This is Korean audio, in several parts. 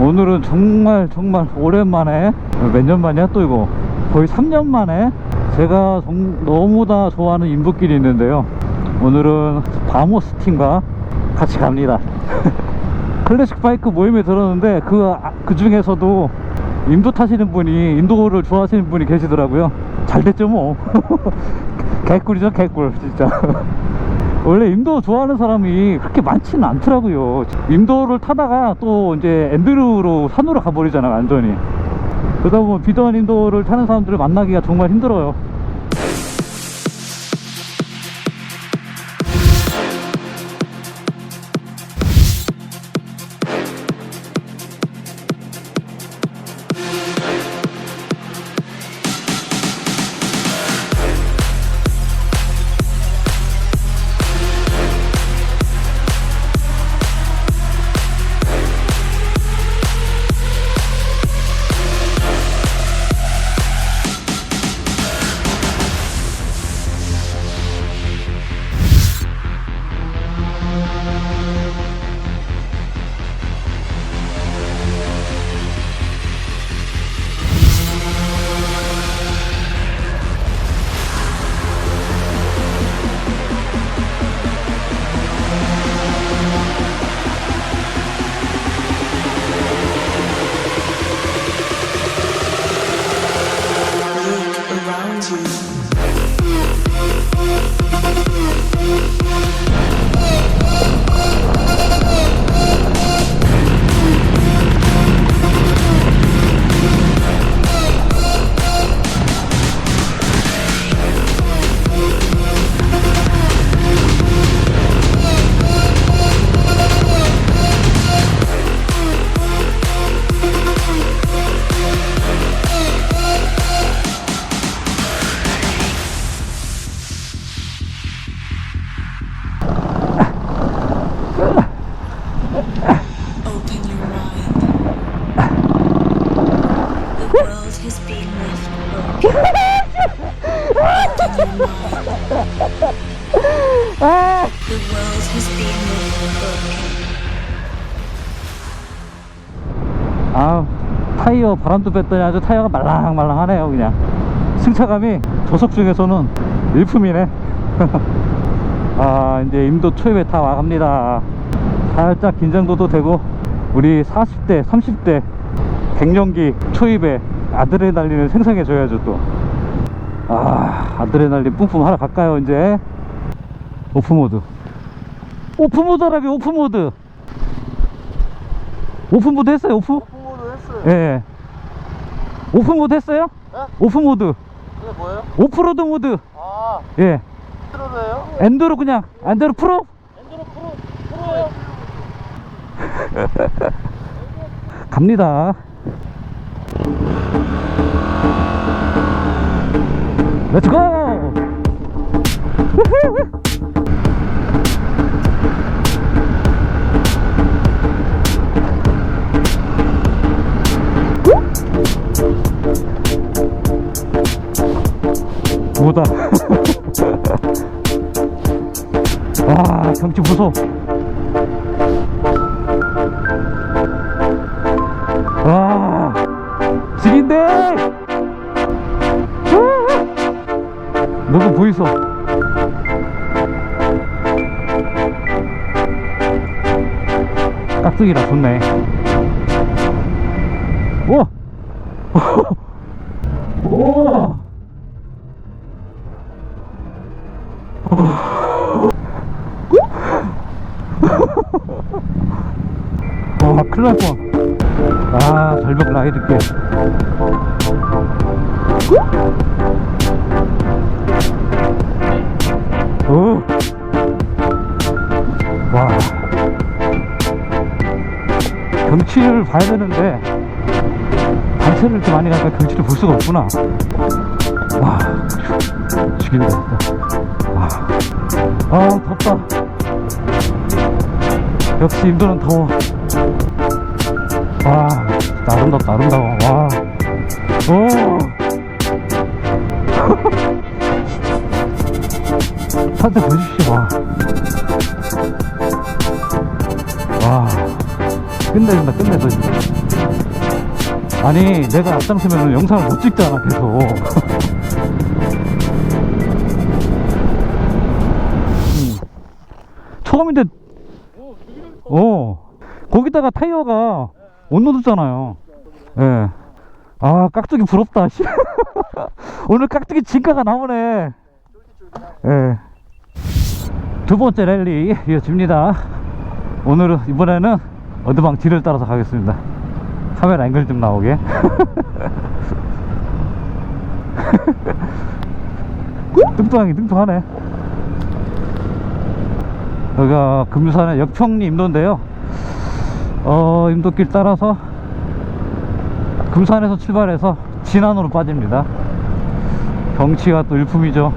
오늘은 정말 정말 오랜만에 몇 년 만이야 또 이거? 거의 3년 만에 제가 정- 너무나 좋아하는 인부길이 있는데요. 오늘은 바모스 팀과 같이 갑니다. 클래식 바이크 모임에 들었는데 그, 아- 그 중에서도 인도 타시는 분이 인도를 좋아하시는 분이 계시더라고요. 잘 됐죠 뭐. 개꿀이죠 개꿀 진짜 원래 인도 좋아하는 사람이 그렇게 많지는 않더라고요. 인도를 타다가 또 이제 엔드루로 산으로 가버리잖아 완전히. 그러다 보면 비단 인도를 타는 사람들을 만나기가 정말 힘들어요 아 타이어 바람도 뺐더니 아주 타이어가 말랑말랑하네요 그냥. 승차감이 저속 중에서는 일품이네. 아 이제 인도 초입에 다 와갑니다. 살짝 긴장도도 되고 우리 40대 30대 갱년기 초입에 아드레날린을 생성해 줘야죠 또 아 아드레날린 뿜뿜 하러 갈까요 이제? 오프모드. 오프모드라비 오프모드. 오픈모드 했어요 오프? 예, 예. 오픈모드 했어요? 네? 오픈모드 이게 뭐예요? 오프로드 모드 아, 예 엔드로예요? 엔드로 그냥 엔드로 프로 엔드로 프로, 프로예요? 갑니다 렛츠고 뭐다. 와 경치 보소. 와 죽인데. 누구 보이소. 깍두기라 좋네. 우와 큰일 날 뻔. 아 절벽 라이드길 오. 와 경치를 봐야 되는데 단체를 이렇게 많이 가니까 경치를 볼 수가 없구나 와 죽인다 진짜 와. 아 덥다 역시 인도는 더워 와 아름답다 아름다워 와 오. 산책 보십시오 와. 와 끝내준다 끝내줘. 아니 내가 앞장서면 영상을 못 찍잖아 계속 음. 처음인데 어 거기다가 타이어가 못 넣어줬잖아요. 예. 아 깍두기 부럽다 씨. 오늘 깍두기 진가가 나오네. 예. 두 번째 랠리 이어집니다. 오늘은 이번에는 어드방 뒤를 따라서 가겠습니다. 카메라 앵글 좀 나오게. 뚱뚱하게 뚱뚱하네. 여기가 금산의 역평리 임도인데요 어 임도길 따라서 금산에서 출발해서 진안으로 빠집니다. 경치가 또 일품이죠.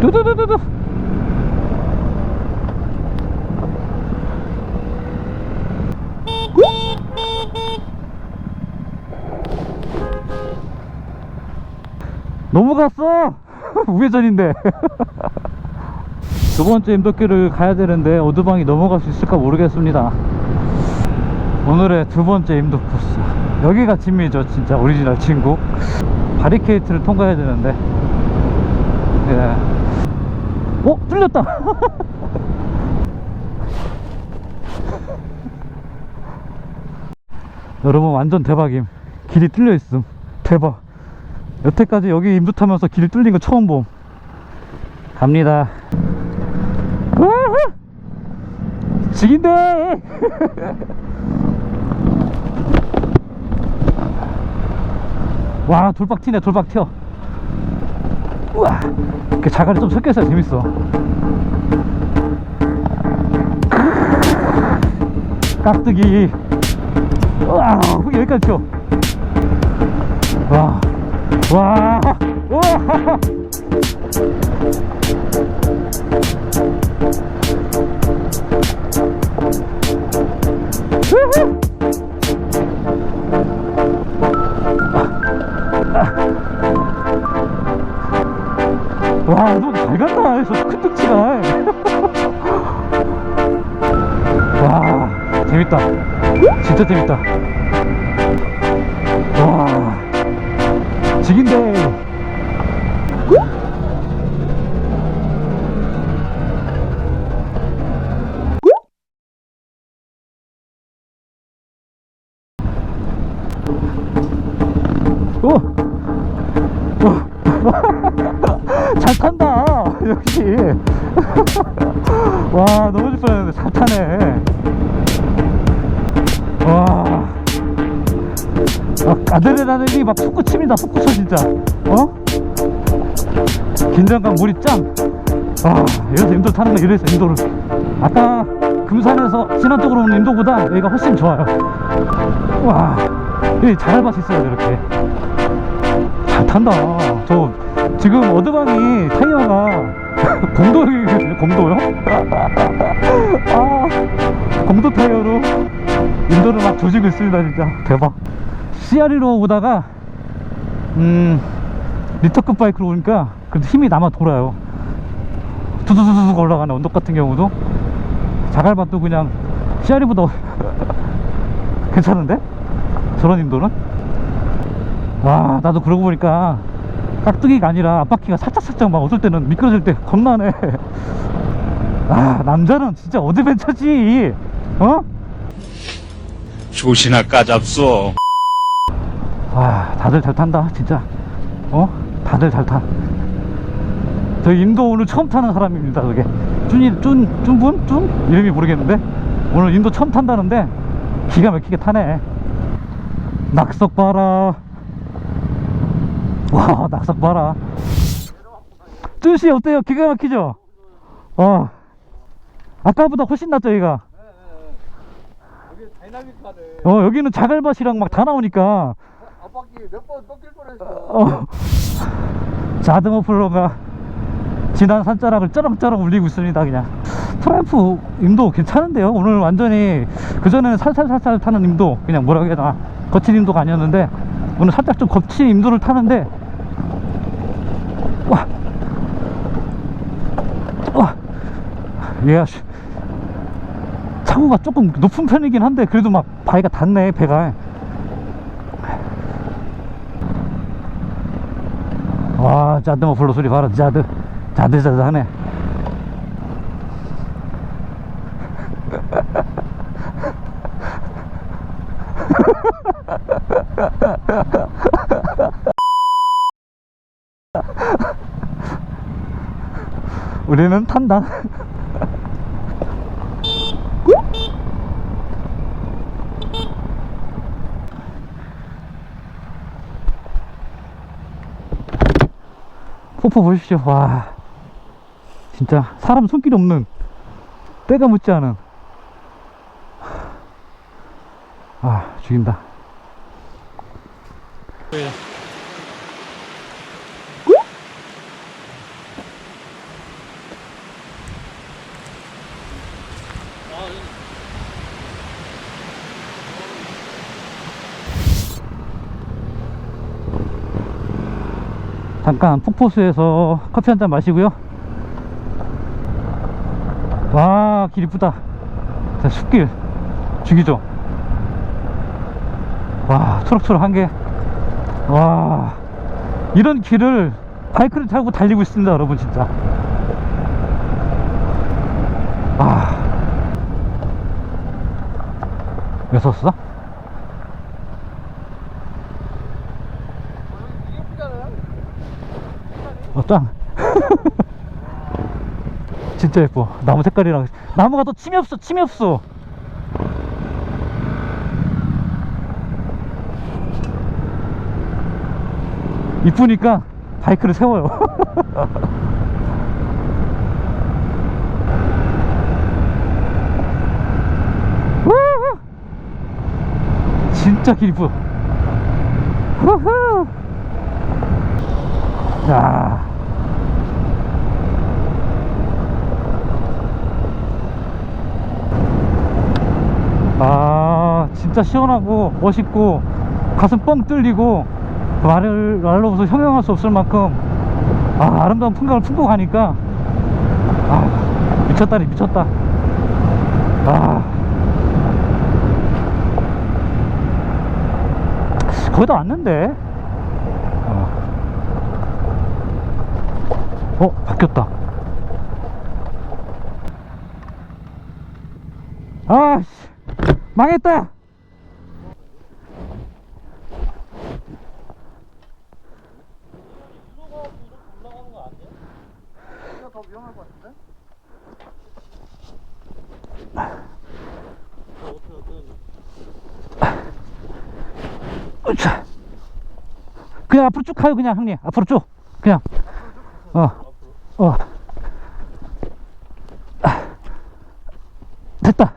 두두두두두. 넘어갔어! 우회전인데 두 번째 임도길을 가야 되는데 어드방이 넘어갈 수 있을까 모르겠습니다. 오늘의 두 번째 임도 코스. 여기가 진미죠 진짜. 오리지널 친구. 바리케이트를 통과해야 되는데. 예. 어? 뚫렸다! 여러분 완전 대박임. 길이 뚫려 있음. 대박. 여태까지 여기 임도 타면서 길이 뚫린 거 처음 봄. 갑니다 우후! 지긴데 와 돌박 튀네 돌박 튀어. 우와 그 자갈이 좀 섞여서 재밌어. 깍두기. 와 여기까지 튀어. 와 와, 와, 우후. 와, 너잘 간다. 저큰 뚝치가. 와, 재밌다. 진짜 재밌다. 와. 지긴데 뻔했는데 잘 타네 와. 아, 아드레날린이 막 솟구 칩니다 솟구 쳐 진짜. 어? 긴장감 물이 짱. 아, 이래서 인도 타는 거 이래서 인도를. 아까 금산에서 신안 쪽으로 오는 인도보다 여기가 훨씬 좋아요. 와 여기 자갈밭 있어요 이렇게. 잘 탄다. 저 지금 어드방이 타이어가 공도형이거든요 공도형 아. 공도 타이어로 인도를 막 조지고 있습니다 진짜. 대박. CRE로 오다가 음 리터급 바이크로 오니까 그래도 힘이 남아 돌아요. 두두두둑 올라가는 언덕 같은 경우도. 자갈밭도 그냥 CRE보다 괜찮은데? 저런 인도는? 와 나도 그러고 보니까 깍두기가 아니라 앞바퀴가 살짝살짝 막 어떨 때는 미끄러질 때 겁나네 아 남자는 진짜 어드벤처지 어? 조시나 까잡소. 와 다들 잘 탄다 진짜 어? 다들 잘타 저 인도 오늘 처음 타는 사람입니다 저게 쭌이 쭌 쭌분? 쭌? 이름이 모르겠는데 오늘 인도 처음 탄다는데 기가 막히게 타네 낙석 봐라 와 낙석 봐라 쭌씨 어때요 기가 막히죠? 어 아까보다 훨씬 낫죠 얘가 여기 다이나믹하네. 어 여기는 자갈밭이랑 막 다 나오니까 앞바퀴 몇 번 꺾일 뻔했어. 어. 자드머 플러가 지난 산자락을 쩌렁쩌렁 울리고 있습니다 그냥 트라이프 임도 괜찮은데요 오늘 완전히 그전에는 살살살살 타는 임도 그냥 뭐라고 해야 되나 거친 임도가 아니었는데 오늘 살짝 좀 거친 임도를 타는데 와 씨, 차고 차고가 조금 높은 편이긴 한데 그래도 막 바위가 닿네 배가. 와 자드 머플러 소리 봐라 자드. 자드 자드 하네. 우리는 탄다 폭포 보십시오. 와. 진짜 사람 손길 없는 때가 묻지 않은. 아 죽인다 잠깐 폭포수에서 커피 한 잔 마시고요. 와 길 이쁘다. 자, 숲길 죽이죠. 와 초록초록한 게와 이런 길을 바이크를 타고 달리고 있습니다 여러분 진짜. 와. 왜 섰어? 이게 예쁘잖아. 어, 짱. 진짜 예뻐. 나무 색깔이랑. 나무가 더 침이 없어, 침이 없어. 이쁘니까 바이크를 세워요. 진짜 길 이쁘. 후후! 야. 아, 진짜 시원하고 멋있고 가슴 뻥 뚫리고 말을 말로서 형용할 수 없을 만큼 아, 아름다운 풍경을 품고 가니까 아, 미쳤다니 미쳤다. 아. 거의 다 왔는데. 어. 어, 바뀌었다. 아, 씨. 망했다! 이거 더 위험할 것 같은데? 으차. 그냥 앞으로 쭉 가요, 그냥, 형님. 앞으로 쭉. 그냥. 어. 어. 아. 됐다.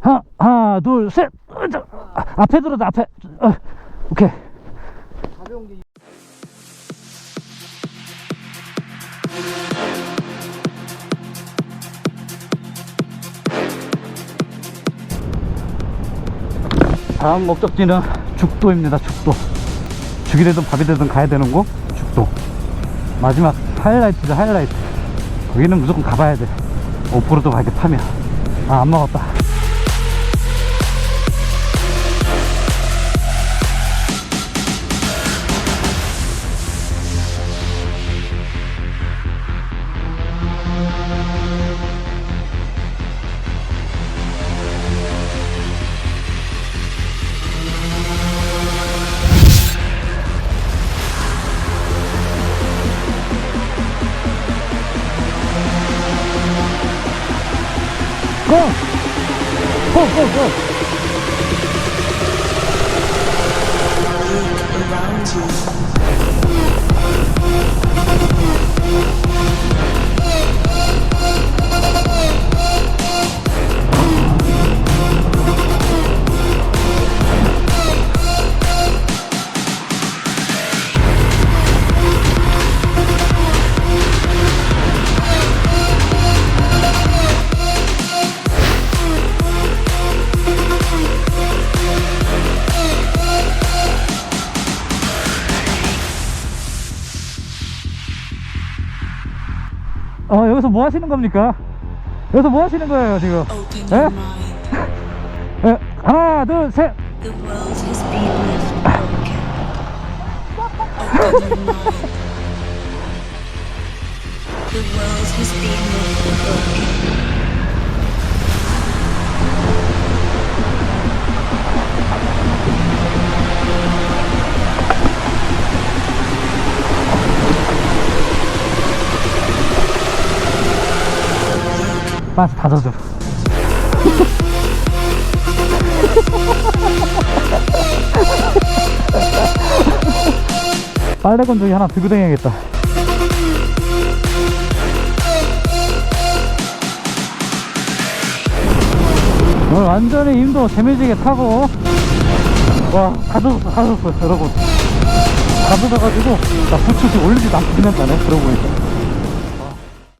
하나, 하나, 둘, 셋. 앞에 들어다, 앞에. 어. 오케이. 다음 목적지는 죽도입니다, 죽도. 죽이 되든 밥이 되든 가야 되는 곳, 죽도. 마지막 하이라이트죠, 하이라이트. 거기는 무조건 가봐야 돼. 오프로드 가게 타면. 아, 안 먹었다. 고! 고, 고, 고! 뭐 하시는 겁니까? 여기서 뭐 하시는 거예요, 지금? Mind. 에, 하나 둘 셋 다 젖어. 빨래 건조기 하나 들고 다녀야겠다. 오늘 완전히 임도 재미지게 타고. 와다 젖었어 다 젖었어 여러분. 다 젖어가지고 나 부츠시 올리지도 않고 그냥 가네 그러고 보니까